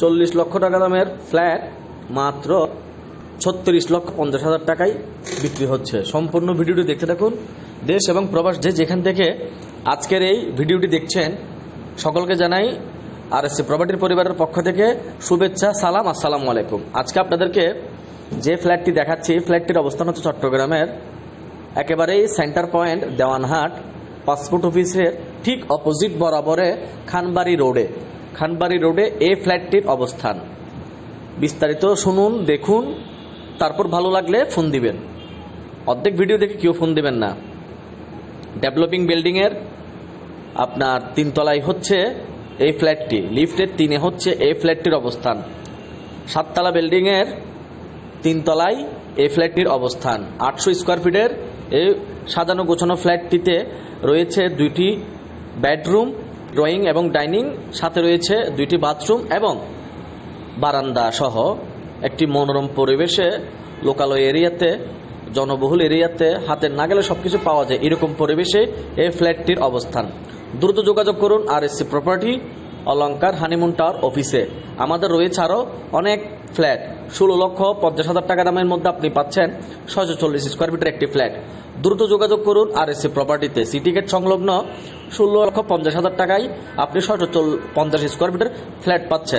চল্লিশ লক্ষ টাকা দামের ফ্ল্যাট মাত্র ছত্রিশ লক্ষ পঞ্চাশ হাজার টাকায় বিক্রি হচ্ছে। সম্পূর্ণ ভিডিওটি দেখতে থাকুন। দেশ এবং প্রবাস যে যেখান থেকে আজকের এই ভিডিওটি দেখছেন, সকলকে জানাই আর এস প্রপার্টির পরিবারের পক্ষ থেকে শুভেচ্ছা, সালাম, আসসালামু আলাইকুম। আজকে আপনাদেরকে যে ফ্ল্যাটটি দেখাচ্ছি, ফ্ল্যাটটির অবস্থান হচ্ছে চট্টগ্রামের একেবারেই সেন্টার পয়েন্ট দেওয়ানহাট পাসপোর্ট অফিসের ঠিক অপোজিট বরাবরে খানবাড়ি রোডে। খানবাড়ি রোডে এ ফ্ল্যাটটির অবস্থান। বিস্তারিত শুনুন, দেখুন, তারপর ভালো লাগলে ফোন দিবেন। অর্ধেক ভিডিও দেখে কেউ ফোন দিবেন না। ডেভেলপিং বিল্ডিংয়ের আপনার তিনতলায় হচ্ছে এই ফ্ল্যাটটি, লিফটের তিনে হচ্ছে এই ফ্ল্যাটটির অবস্থান। সাততলা বিল্ডিংয়ের তিনতলায় এই ফ্ল্যাটটির অবস্থান। আটশো স্কোয়ার ফিটের এই সাজানো গোছানো ফ্ল্যাটটিতে রয়েছে দুইটি বেডরুম ড্রয়িং এবং ডাইনিং, সাথে রয়েছে দুইটি বাথরুম এবং বারান্দা সহ একটি মনোরম পরিবেশে লোকালয় এরিয়াতে, জনবহুল এরিয়াতে হাতের না গেলে সব কিছু পাওয়া যায় এরকম পরিবেশে এই ফ্ল্যাটটির অবস্থান। দ্রুত যোগাযোগ করুন R SC property Alankar honeymoon tower অফিসে। আমাদের রয়েছে আরও অনেক ফ্ল্যাট। ষোলো লক্ষ পঞ্চাশ হাজার টাকা দামের মধ্যে আপনি পাচ্ছেন ছয়শো চল্লিশ স্কোয়ার ফিটের একটি ফ্ল্যাট। দ্রুত যোগাযোগ করুন আর এসি প্রপার্টিতে সিটি গেট সংলগ্ন ষোলো লক্ষ পঞ্চাশ হাজার টাকায় আপনি ছয়শো পঞ্চাশ স্কোয়ার ফিটের ফ্ল্যাট পাচ্ছেন।